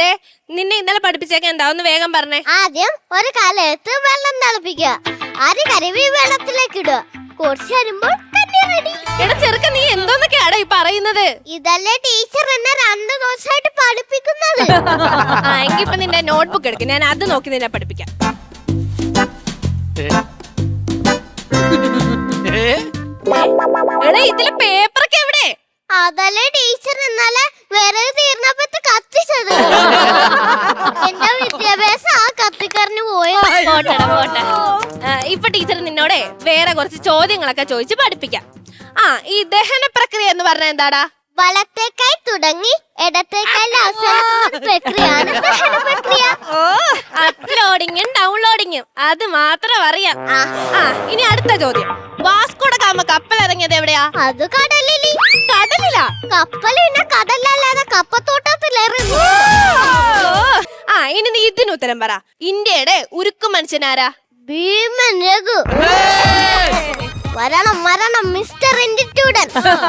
ദേ നിന്നെ ഇന്നലെ പഠിപ്പിച്ചേക്കാൻ എന്താ? ഒന്ന് വേഗം പറഞ്ഞേ. ആദ്യം ഒരു കാലത്ത് വെള്ളം തിളപ്പിക്കുക. അരി കരുവി വെള്ളത്തിലേക്ക് ഇടുക. കുറച്ച് വരുമ്പോൾ എടാ ചെറുക്കൻ നീ എന്തോന്നൊക്കെയാടാ ഈ പറയുന്നത്? ഇതല്ലേ ടീച്ചർ എന്നെ രണ്ടു ദിവസമായിട്ട് പഠിപ്പിക്കുന്നത്? ആ എങ്കി ഇപ്പൊ നിന്റെ നോട്ട്ബുക്ക് എടുക്കും. ഞാൻ അത് നോക്കി നിന്നെ പഠിപ്പിക്കാം? എടാ ഇതിലെ പേപ്പറൊക്കെ എവിടെ? അതല്ലേ ടീച്ചർ ഇന്നലെ വിരൽ തീർന്നപ്പോ പോട്ടെടാ പോട്ടെ. ആ, ഇപ്പൊ ടീച്ചർ നിന്നോടെ വേറെ കുറച്ച് ചോദ്യങ്ങളൊക്കെ ചോദിച്ച് പഠിപ്പിക്കാം. ആ ഈ ദഹന പ്രക്രിയ എന്ന് പറഞ്ഞ എന്താടാ? വലത്തേക്കായി തുടങ്ങി അവസാനിക്കുന്ന പ്രക്രിയയാണ് ദഹന പ്രക്രിയ. ഓ അപ്ലോഡിങ്ങും ഡൗൺലോഡിങ്ങും അത് മാത്രം അറിയാം. ആ, ഇനി അടുത്ത ചോദ്യം. വാസ്കോടെ കാമ കപ്പൽ ഇറങ്ങിയത് എവിടെയാ? അത് കടലിൽ കടലിലാ? കപ്പൽ പിന്നെ കടലല്ലാതെ കപ്പത്തോട്ടത്തിലിറങ്ങി ഇതിന് ഉത്തരം പറ. ഇന്ത്യയുടെ ഉരുക്കു മനുഷ്യനാരാ? ഭീമൻ രഘു. വരണം വരണം മിസ്റ്റർ